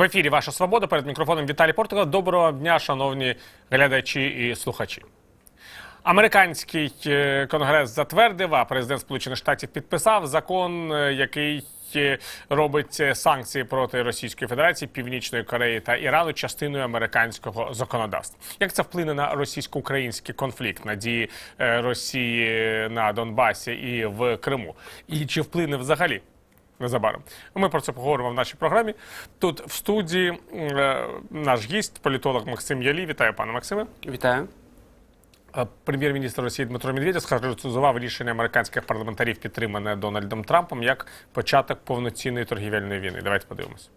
В ефірі Ваша Свобода перед мікрофоном Віталій Португал. Доброго дня, шановні глядачі і слухачі. Американський е, конгрес затвердив, а президент Сполучених Штатів підписав закон, е, який е, робить санкції проти Російської Федерації, Північної Кореї та Ірану частиною американського законодавства. Як це вплине на російсько-український конфлікт, на дії Росії на Донбасі і в Криму? І чи вплине взагалі? Незабаром ми про це поговоримо в нашій програмі. Тут в студії е, наш гість, політолог Максим Ялі. Вітаю, пане Максиме. Вітаю. Прем'єр-міністр Росії Дмитро Медведєв схарактеризував рішення американських парламентарів, підтримане Дональдом Трампом, як початок повноцінної торгівельної війни. Давайте подивимось.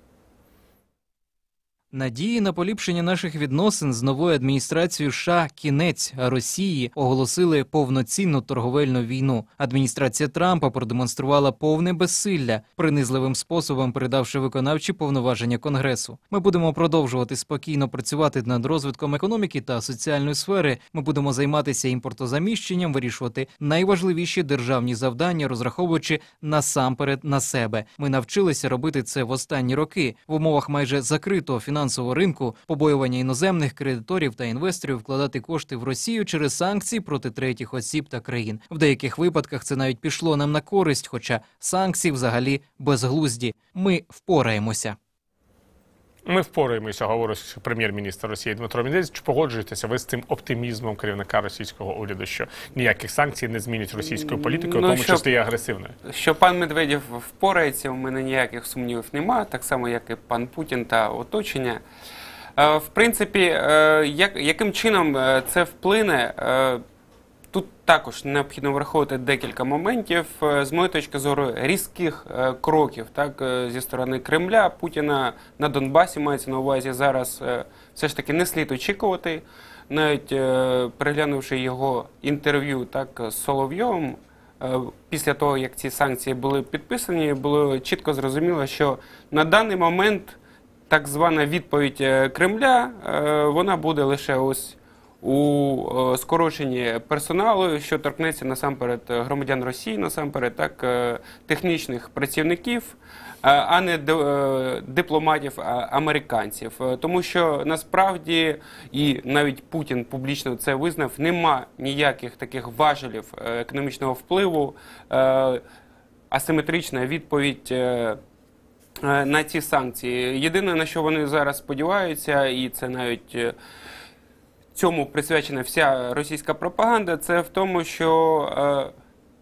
Надії на поліпшення наших відносин з новою адміністрацією США кінець Росії оголосили повноцінну торговельну війну. Адміністрація Трампа продемонструвала повне безсилля, принизливим способом передавши виконавчі повноваження Конгресу. Ми будемо продовжувати спокійно працювати над розвитком економіки та соціальної сфери. Ми будемо займатися імпортозаміщенням, вирішувати найважливіші державні завдання, розраховуючи насамперед на себе. Ми навчилися робити це в останні роки в умовах майже закритого фінансового фінансового ринку, побоювання іноземних кредиторів та інвесторів вкладати кошти в Росію через санкції проти третіх осіб та країн. В деяких випадках це навіть пішло нам на користь, хоча санкції взагалі безглузді. Ми впораємося. Ми впораємося, говорить прем'єр-міністр Росії Дмитро Медведєв. Чи погоджуєтеся ви з цим оптимізмом керівника російського уряду, що ніяких санкцій не змінять російською політикою, ну, в тому що, числі і агресивною? Що пан Медведєв впорається, у мене ніяких сумнівів немає, так само як і пан Путін та оточення. Е, в принципі, е, як, яким чином е, це вплине? Тут також необхідно враховувати декілька моментів. З моєї точки зору, різких кроків так, зі сторони Кремля, Путіна на Донбасі мається на увазі зараз все ж таки не слід очікувати. Навіть переглянувши його інтерв'ю так, з Соловйовим, після того, як ці санкції були підписані, було чітко зрозуміло, що на даний момент так звана відповідь е, Кремля, е, вона буде лише ось у е, скороченні персоналу, що торкнеться насамперед громадян Росії, насамперед так технічних працівників, а не дипломатів американців. Тому що насправді і навіть Путін публічно це визнав, нема ніяких таких важелів економічного впливу. Асиметрична відповідь Е, на ці санкції. Єдине на що вони зараз сподіваються, і це навіть е, цьому присвячена вся російська пропаганда, це в тому, що е,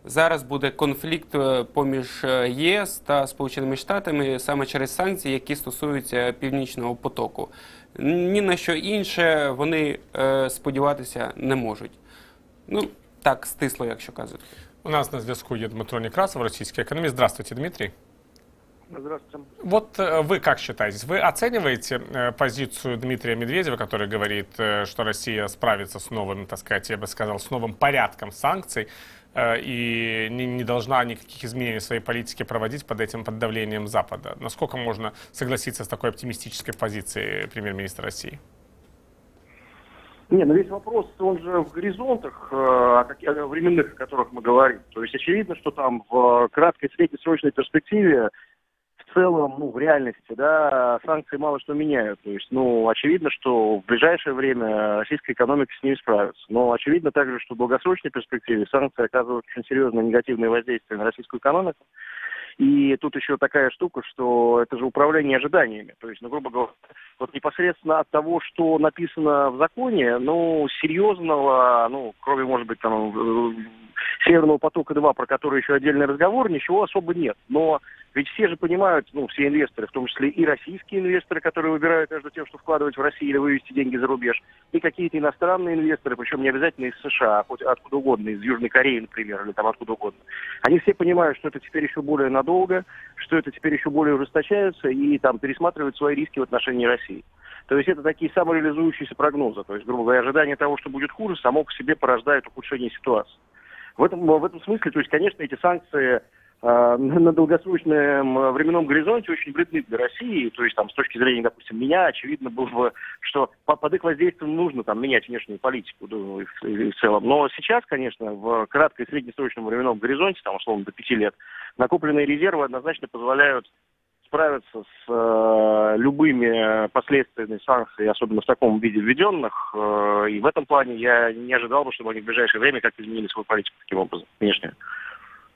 зараз буде конфлікт поміж ЄС та Сполученими Штатами саме через санкції, які стосуються північного потоку. Ні на що інше вони сподіватися не можуть. Ну так стисло, якщо казати. У нас на зв'язку є Дмитро Некрасов, російський економіст. Здравствуйте, Дмитрий. Здравствуйте. Вот э, вы как считаете, вы оцениваете э, позицию Дмитрия Медведева, который говорит, э, что Россия справится с новым, так сказать, я бы сказал, с новым порядком санкций и не, не должна никаких изменений в своей политике проводить под этим под давлением Запада? Насколько можно согласиться с такой оптимистической позицией премьер-министра России? Не, ну весь вопрос, он же в горизонтах э, о временных, о которых мы говорим. То есть очевидно, что там в краткой среднесрочной перспективе в целом, ну, в реальности, да, санкции мало что меняют. То есть, ну, очевидно, что в ближайшее время российская экономика с ними справится. Но очевидно также, что в долгосрочной перспективе санкции оказывают очень серьезное негативное воздействие на российскую экономику. И тут еще такая штука, что это же управление ожиданиями. То есть, ну, грубо говоря, вот непосредственно от того, что написано в законе, ну, серьезного, ну, кроме, может быть, там, Северного потока-2, про который еще отдельный разговор, ничего особо нет. Но ведь все же понимают, ну, все инвесторы, в том числе и российские инвесторы, которые выбирают между тем, что вкладывать в Россию или вывести деньги за рубеж, и какие-то иностранные инвесторы, причем не обязательно из США, а хоть откуда угодно, из Южной Кореи, например, или там откуда угодно. Они все понимают, что это теперь еще более надолго, что это теперь еще более ужесточается, и там пересматривают свои риски в отношении России. То есть это такие самореализующиеся прогнозы. То есть, грубо говоря, ожидание того, что будет хуже, само по себе порождает ухудшение ситуации. В этом, в этом смысле, то есть, конечно, эти санкции на долгосрочном временном горизонте очень вредны для России. То есть, там, с точки зрения, допустим, меня, очевидно было бы, что под их воздействием нужно там, менять внешнюю политику думаю, в, целом. Но сейчас, конечно, в краткой и среднесрочном временном горизонте, там, условно, до пяти лет, накопленные резервы однозначно позволяют справиться с э, любыми последствиями санкций, особенно в таком виде введенных. Э, и в этом плане я не ожидал бы, чтобы они в ближайшее время как-то изменили свою политику таким образом, внешне.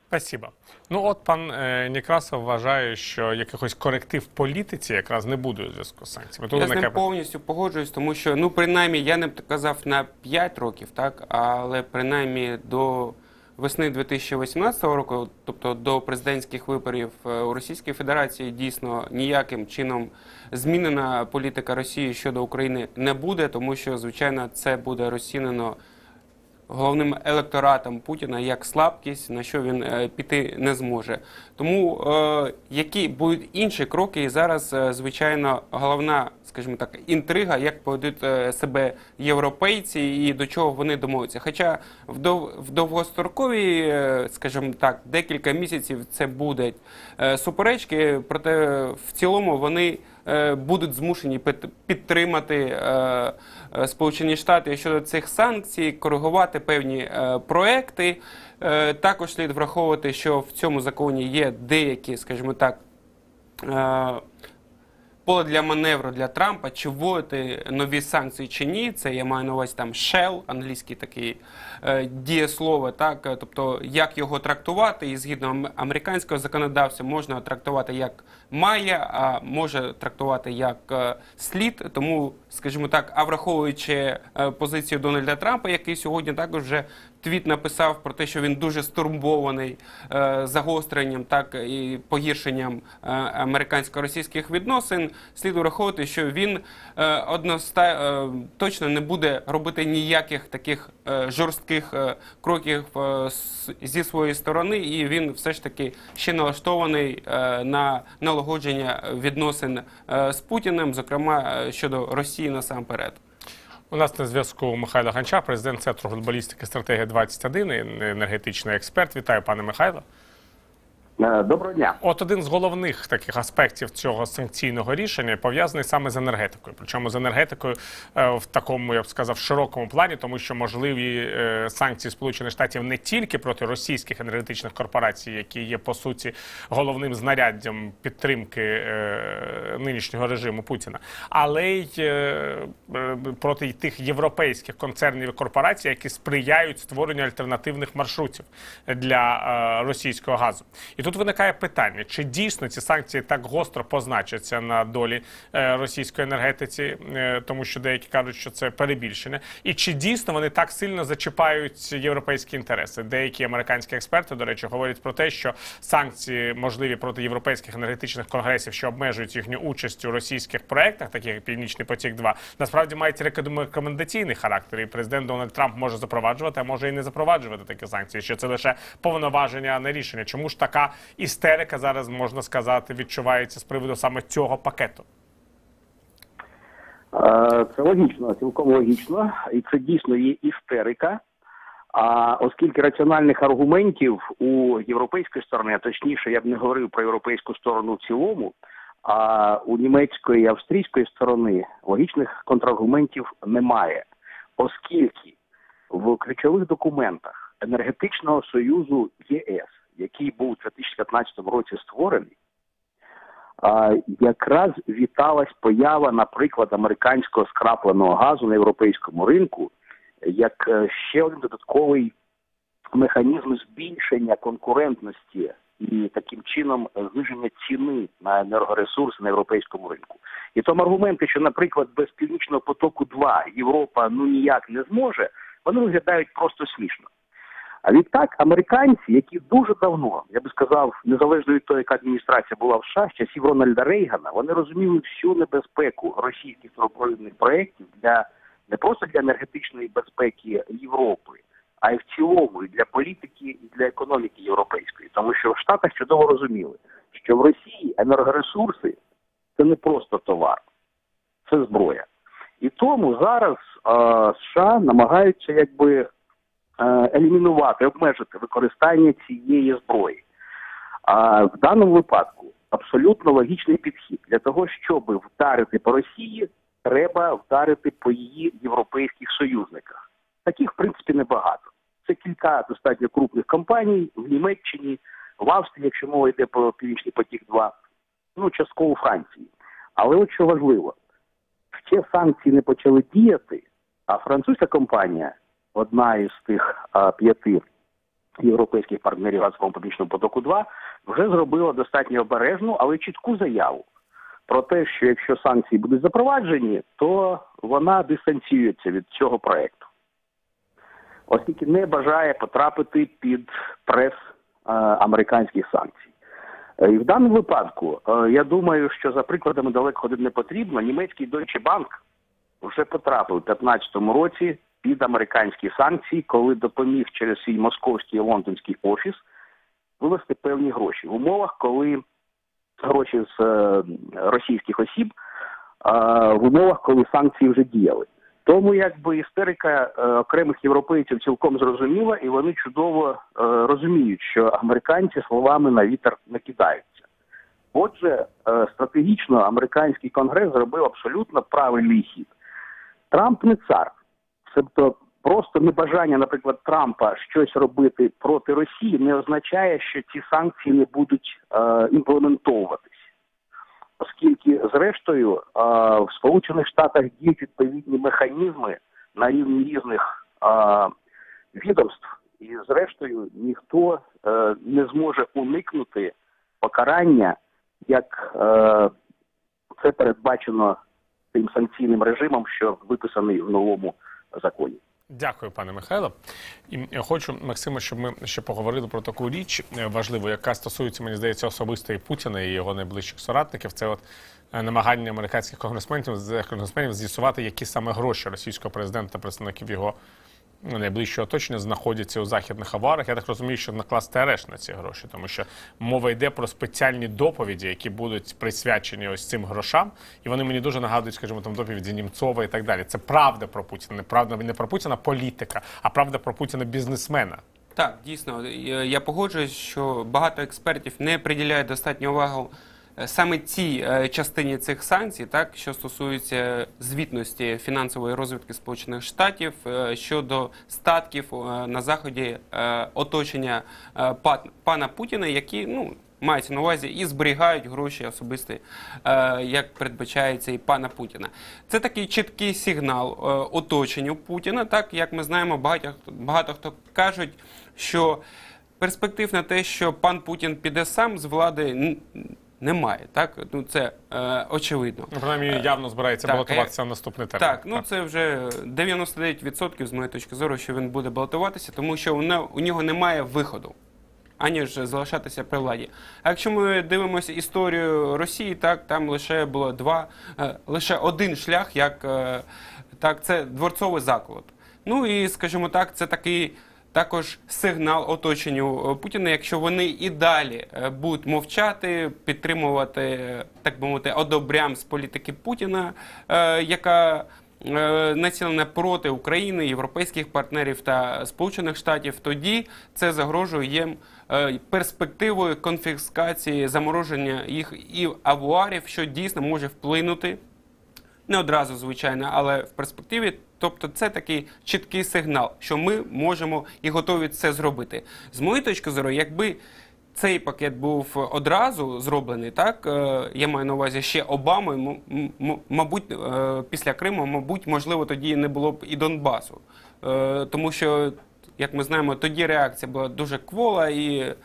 Спасибо. Ну от пан е, Некрасов вважає, що якихось коректив в політиці якраз не буде у зв'язку з санкціями. Тут Я з виникає ним повністю погоджуюсь, тому що ну принаймні я не б казав на 5 років, так але принаймні до весни 2018 року, тобто до президентських виборів е, у Російській Федерації, дійсно ніяким чином змінена політика Росії щодо України не буде, тому що звичайно це буде розцінено головним електоратом Путіна як слабкість, на що він е, піти не зможе. Тому е, які будуть інші кроки, і зараз, е, звичайно, головна, скажімо так, інтрига, як поведуть себе європейці і до чого вони домовляться. Хоча в, дов, в довгостроковій, скажімо так, декілька місяців це будуть суперечки, проте в цілому вони будуть змушені під- підтримати е, е, Сполучені Штати щодо цих санкцій, коригувати певні е, проекти. Е, Також слід враховувати, що в цьому законі є деякі, скажімо так, е, поле для маневру для Трампа, чи вводити нові санкції чи ні. Це я маю на увазі там shell, англійський такий е, дієслово, так, е, тобто як його трактувати, і згідно ам- американського законодавства можна трактувати як має, а може трактувати як е, слід. Тому, скажімо так, а враховуючи е, позицію Дональда Трампа, який сьогодні також вже твіт написав про те, що він дуже стурбований е, загостренням, так і погіршенням е, американсько-російських відносин. Слід враховувати, що він е, односта точно не буде робити ніяких таких жорстких кроків зі своєї сторони, і він все ж таки ще налаштований на налагодження відносин з Путіним, зокрема щодо Росії насамперед. У нас на зв'язку Михайло Ганча, президент Центру глобалістики стратегія 21 і енергетичний експерт. Вітаю, пане Михайло. Е, Доброго дня. От один з головних таких аспектів цього санкційного рішення пов'язаний саме з енергетикою. Причому з енергетикою е, в такому, я б сказав, широкому плані, тому що можливі е, санкції Сполучених Штатів не тільки проти російських енергетичних корпорацій, які є по суті головним знаряддям підтримки нинішнього режиму Путіна, але й проти тих європейських концернів і корпорацій, які сприяють створенню альтернативних маршрутів для російського газу. І тут виникає питання: чи дійсно ці санкції так гостро позначаться на долі е, російської енергетиці, е, тому що деякі кажуть, що це перебільшення, і чи дійсно вони так сильно зачіпають європейські інтереси? Деякі американські експерти, до речі, говорять про те, що санкції можливі проти європейських енергетичних конгресів, що обмежують їхню участь у російських проектах, таких як Північний потік, 2 насправді мають рекомен- рекомендаційний характер. І президент Дональд Трамп може запроваджувати, а може і не запроваджувати такі санкції. Що це лише повноваження, а не рішення. Чому ж така істерика зараз можна сказати відчувається з приводу саме цього пакету? Е, Це логічно, цілком логічно, і це дійсно є істерика. А оскільки раціональних аргументів у європейської сторони, а точніше, я б не говорив про європейську сторону в цілому, а у німецької і австрійської сторони логічних контраргументів немає, оскільки в ключових документах енергетичного союзу ЄС, який був у 2015 році створений, якраз віталась поява, наприклад, американського скрапленого газу на європейському ринку, як е, ще один додатковий механізм збільшення конкурентності і таким чином зниження ціни на енергоресурси на європейському ринку. І тому аргументи, що, наприклад, без північного потоку 2 Європа ну ніяк не зможе, вони виглядають просто смішно. А відтак, американці, які дуже давно, я би сказав, незалежно від того, яка адміністрація була в США, з часів Рональда Рейгана, вони розуміли всю небезпеку російських трубопровідних проєктів для не просто для енергетичної безпеки Європи, а й в цілому і для політики, і для економіки європейської. Тому що в Штатах чудово розуміли, що в Росії енергоресурси це не просто товар, це зброя. І тому зараз е, США намагаються якби елімінувати, обмежити використання цієї зброї. А в даному випадку абсолютно логічний підхід для того, щоб вдарити по Росії, треба вдарити по її європейських союзниках. Таких, в принципі, небагато. Це кілька достатньо крупних компаній в Німеччині, в Австрії, якщо мова йде про Північний потік 2 ну частково Франції. Але от що важливо, ще санкції не почали діяти, а французька компанія, одна із тих а, п'яти європейських партнерів газового публічного потоку 2 вже зробила достатньо обережну, але чітку заяву про те, що якщо санкції будуть запроваджені, то вона дистанціюється від цього проекту, оскільки не бажає потрапити під прес е, американських санкцій. Е, І в даному випадку е, я думаю, що за прикладами далеко ходити не потрібно. Німецький Deutsche Bank вже потрапив у 2015 році під американські санкції, коли допоміг через свій московський і лондонський офіс вивести певні гроші в умовах, коли гроші з е, російських осіб, в умовах, коли санкції вже діяли. Тому якби істерика е, окремих європейців цілком зрозуміла, і вони чудово е, розуміють, що американці словами на вітер не кидаються. Отже, е, стратегічно американський конгрес зробив абсолютно правильний хід. Трамп не цар, тобто просто небажання, наприклад, Трампа щось робити проти Росії не означає, що ці санкції не будуть е, імплементовуватись. Оскільки, зрештою, е, в Сполучених Штатах діють відповідні механізми на рівні різних е, відомств, і зрештою ніхто е, не зможе уникнути покарання, як е, це передбачено тим санкційним режимом, що виписаний в новому законі. Дякую, пане Михайло. І хочу, Максиму, щоб ми ще поговорили про таку річ е, важливу, яка стосується, мені здається, особисто і Путіна і його найближчих соратників. Це от е, намагання американських конгресменів конгресменів з'ясувати, які саме гроші російського президента представників його найближчого оточення знаходяться у західних аварах. Я так розумію, що накласти арешт на ці гроші, тому що мова йде про спеціальні доповіді, які будуть присвячені ось цим грошам, і вони мені дуже нагадують, скажімо, там доповіді Німцова і так далі. Це правда про Путіна, не правда не про Путіна політика, а правда про Путіна бізнесмена. Так, дійсно, я погоджуюсь, що багато експертів не приділяють достатньо увагу саме цій е, частині цих санкцій, так що стосується звітності фінансової розвитки Сполучених Штатів е, щодо статків е, на заході оточення пана Путіна, які ну. Мається на увазі і зберігають гроші особисті, як передбачається і пана Путіна. Це такий чіткий сигнал оточенню Путіна. Так як ми знаємо, багато, багато хто кажуть, що перспектив на те, що пан Путін піде сам з влади, немає. Так, ну це е, очевидно. Ну, принаймні, явно збирається так, балотуватися в наступний термін. Так, ну це вже 99% з моєї точки зору, що він буде балотуватися, тому що у, у нього немає виходу. Аніж залишатися при владі. А якщо ми дивимося історію Росії, так там лише було два, е, лише один шлях, як е, так, це дворцовий заколот. Ну і скажімо так, це такий також сигнал оточенню е, Путіна, якщо вони і далі е, будуть мовчати, підтримувати, так би мовити, одобрям з політики Путіна, е, яка націлена проти України, європейських партнерів та Сполучених Штатів, тоді це загрожує їм перспективою конфіскації замороження їх і авуарів, що дійсно може вплинути не одразу, звичайно, але в перспективі. Тобто це такий чіткий сигнал, що ми можемо і готові це зробити. З моєї точки зору, якби цей пакет був одразу зроблений, так е, я маю на увазі ще Обамою, мабуть, е, після Криму, мабуть, можливо, тоді не було б і Донбасу. Е, Тому що, як ми знаємо, тоді реакція була дуже квола і.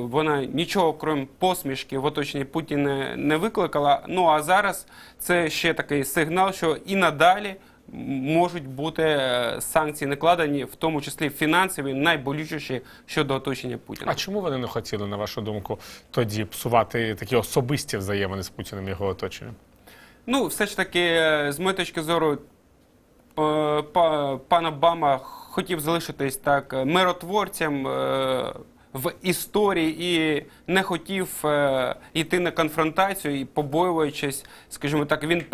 Вона нічого крім посмішки в оточенні Путіна не викликала. Ну а зараз це ще такий сигнал, що і надалі можуть бути е, санкції накладені, в тому числі фінансові, найболючіші щодо оточення Путіна. А чому вони не хотіли, на вашу думку, тоді псувати такі особисті взаємини з Путіним і його оточенням? Ну, все ж таки, е, з моєї точки зору, е, пан Обама хотів залишитись так миротворцем в історії і не хотів е, йти на конфронтацію і побоюючись, скажімо так, він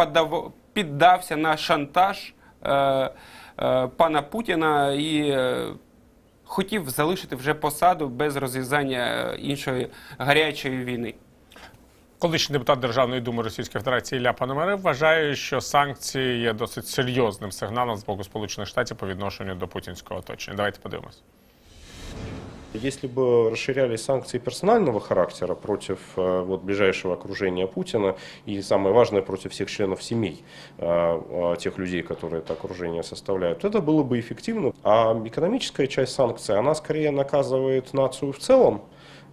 піддався на шантаж е, е, пана Путіна і. Хотів залишити вже посаду без розв'язання іншої гарячої війни. Колишній депутат Державної думи Російської Федерації Ілля Пономарев вважає, що санкції є досить серйозним сигналом з боку Сполучених Штатів по відношенню до путінського оточення. Давайте подивимось. Если бы расширялись санкции персонального характера против э, вот, ближайшего окружения Путина и, самое важное, против всех членов семей э, э, тех людей, которые это окружение составляют, то это было бы эффективно. А экономическая часть санкций, она скорее наказывает нацию в целом.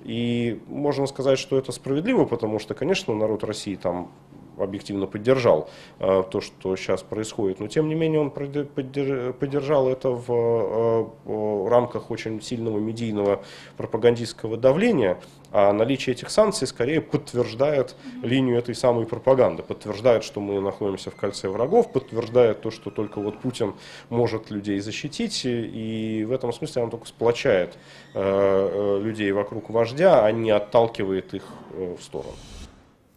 И можно сказать, что это справедливо, потому что, конечно, народ России там объективно поддержал э, то, что сейчас происходит. Но тем не менее он поддержал это в э, рамках очень сильного медийного пропагандистского давления. А наличие этих санкций скорее подтверждает линию этой самой пропаганды, подтверждает, что мы находимся в кольце врагов, подтверждает то, что только вот Путин может людей защитить, и в этом смысле он только сплочает э, людей вокруг вождя, а не отталкивает их в сторону.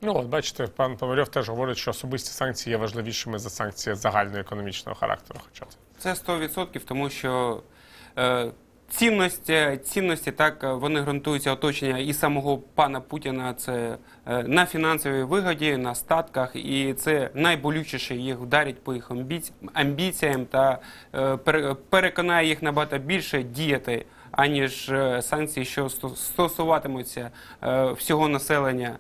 Ну, от бачите, пан Поварьов теж говорить, що особисті санкції є важливішими за санкції загальноекономічного характеру. Хоча це Це 100%, тому що е, цінності, цінності так вони ґрунтуються оточення і самого пана Путіна. Це е, на фінансовій вигоді, на статках, і це найболючіше їх вдарить по їх амбіці, амбіціям та е, переконає їх набагато більше діяти, аніж е, санкції, що сто- стосуватимуться е, всього населення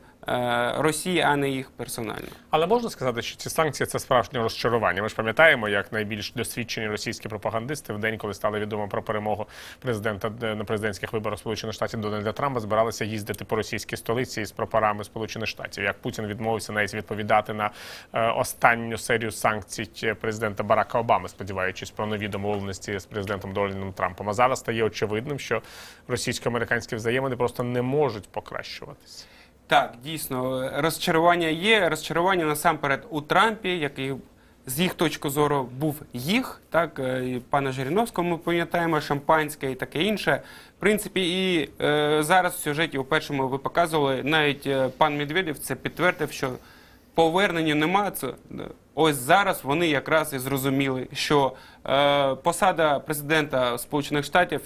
Росії, а не їх персонально. Але можна сказати, що ці санкції це справжнє розчарування. Ми ж пам'ятаємо, як найбільш досвідчені російські пропагандисти в день, коли стало відомо про перемогу президента е, на президентських виборах Сполучених Штатів Дональда Трампа, збиралися їздити по російській столиці із прапорами Сполучених Штатів. Як Путін відмовився навіть відповідати на е, останню серію санкцій е, президента Барака Обами, сподіваючись про нові домовленості з президентом Дональдом Трампом. А зараз стає очевидним, що російсько-американські взаємини просто не можуть покращуватися. Так, дійсно, розчарування є. Розчарування насамперед у Трампі, який з їх точки зору був їх, так, е, і пана Жириновського ми пам'ятаємо, шампанське і таке інше. В принципі, і е, зараз в сюжеті у першому ви показували, навіть е, пан Медведєв це підтвердив, що повернення нема. Це, е, ось зараз вони якраз і зрозуміли, що е, посада президента Сполучених Штатів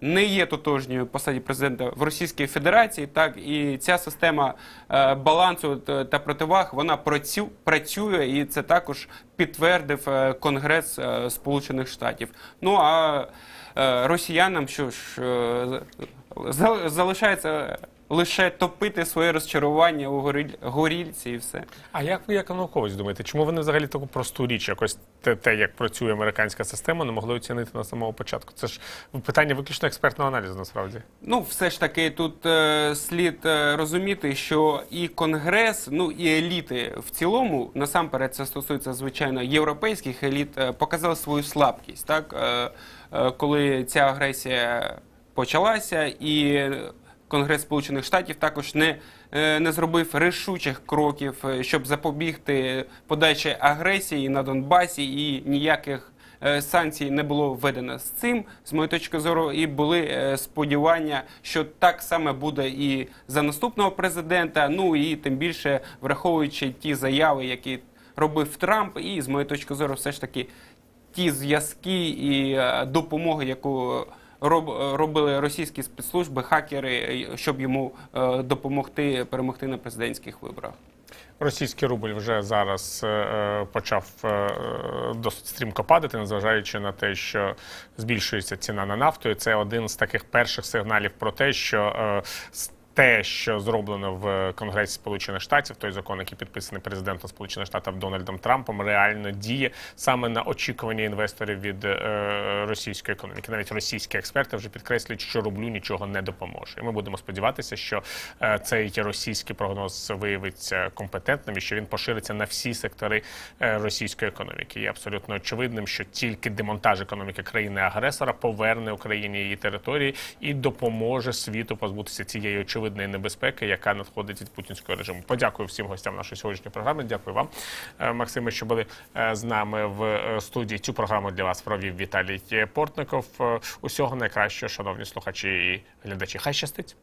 не є тотожньою посаді президента в Російській Федерації. Так і ця система е, балансу та противаг вона працю, працює, і це також підтвердив е, Конгрес е, Сполучених Штатів. Ну а е, росіянам що ж е, залишається лише топити своє розчарування у горіль- горільці і все. А як ви як науковець думаєте, чому вони взагалі таку просту річ, якось те, те, як працює американська система, не могли оцінити на самого початку? Це ж питання виключно експертного аналізу, насправді. Ну, все ж таки, тут е, слід е, розуміти, що і Конгрес, ну і еліти в цілому, насамперед, це стосується звичайно європейських еліт, е, показали свою слабкість, так е, е, коли ця агресія почалася, і Конгрес Сполучених Штатів також не, е, не зробив рішучих кроків, е, щоб запобігти подальшій агресії на Донбасі і ніяких е, санкцій не було введено з цим, з моєї точки зору, і були сподівання, що так саме буде і за наступного президента. Ну і тим більше враховуючи ті заяви, які робив Трамп, і з моєї точки зору, все ж таки ті зв'язки і допомоги, яку робили російські спецслужби, хакери, щоб йому е, допомогти перемогти на президентських виборах. Російський рубль вже зараз е, е, почав досить стрімко падати, незважаючи на те, що збільшується ціна на нафту. І це один з таких перших сигналів про те, що те, що зроблено в Конгресі Сполучених Штатів, той закон, який підписаний президентом Сполучених Штатів Дональдом Трампом, реально діє саме на очікування інвесторів від е, російської економіки. Навіть російські експерти вже підкреслюють, що рублю нічого не допоможе. І ми будемо сподіватися, що е, цей російський прогноз виявиться компетентним і що він пошириться на всі сектори е, російської економіки. Є абсолютно очевидним, що тільки демонтаж економіки країни-агресора поверне Україні її території і допоможе світу позбутися цієї очевидної небезпеки, яка надходить від путінського режиму. Подякую всім гостям нашої сьогоднішньої програми. Дякую вам, е, Максиме, що були е, з нами в е, студії. Цю програму для вас провів Віталій Портников. Усього найкращого, шановні слухачі і глядачі. Хай щастить.